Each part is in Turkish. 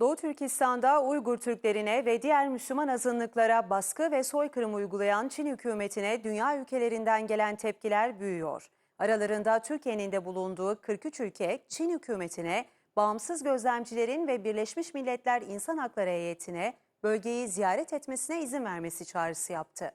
Doğu Türkistan'da Uygur Türklerine ve diğer Müslüman azınlıklara baskı ve soykırım uygulayan Çin hükümetine dünya ülkelerinden gelen tepkiler büyüyor. Aralarında Türkiye'nin de bulunduğu 43 ülke Çin hükümetine, bağımsız gözlemcilerin ve Birleşmiş Milletler İnsan Hakları heyetine bölgeyi ziyaret etmesine izin vermesi çağrısı yaptı.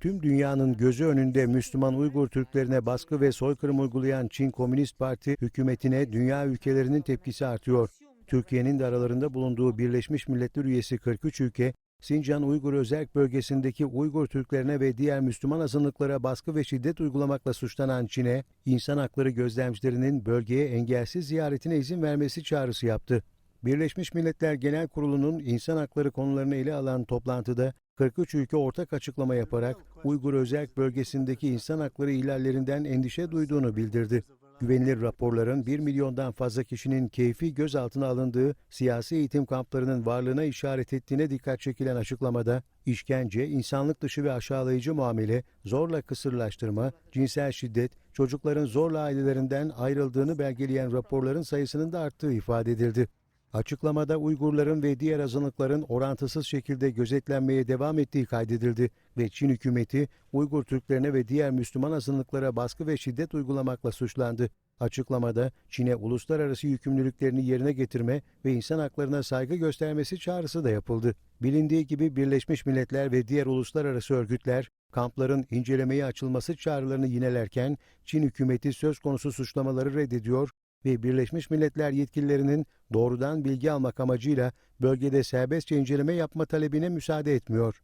Tüm dünyanın gözü önünde Müslüman Uygur Türklerine baskı ve soykırım uygulayan Çin Komünist Parti hükümetine dünya ülkelerinin tepkisi artıyor. Türkiye'nin de aralarında bulunduğu Birleşmiş Milletler üyesi 43 ülke, Sincan Uygur Özerk bölgesindeki Uygur Türklerine ve diğer Müslüman azınlıklara baskı ve şiddet uygulamakla suçlanan Çin'e, insan hakları gözlemcilerinin bölgeye engelsiz ziyaretine izin vermesi çağrısı yaptı. Birleşmiş Milletler Genel Kurulu'nun insan hakları konularını ele alan toplantıda 43 ülke ortak açıklama yaparak Uygur Özerk bölgesindeki insan hakları ihlallerinden endişe duyduğunu bildirdi. Güvenilir raporların 1 milyondan fazla kişinin keyfi gözaltına alındığı siyasi eğitim kamplarının varlığına işaret ettiğine dikkat çekilen açıklamada, işkence, insanlık dışı ve aşağılayıcı muamele, zorla kısırlaştırma, cinsel şiddet, çocukların zorla ailelerinden ayrıldığını belgeleyen raporların sayısının da arttığı ifade edildi. Açıklamada Uygurların ve diğer azınlıkların orantısız şekilde gözetlenmeye devam ettiği kaydedildi ve Çin hükümeti Uygur Türklerine ve diğer Müslüman azınlıklara baskı ve şiddet uygulamakla suçlandı. Açıklamada Çin'e uluslararası yükümlülüklerini yerine getirme ve insan haklarına saygı göstermesi çağrısı da yapıldı. Bilindiği gibi Birleşmiş Milletler ve diğer uluslararası örgütler kampların incelemeye açılması çağrılarını yinelerken Çin hükümeti söz konusu suçlamaları reddediyor ve Birleşmiş Milletler yetkililerinin doğrudan bilgi almak amacıyla bölgede serbestçe inceleme yapma talebine müsaade etmiyor.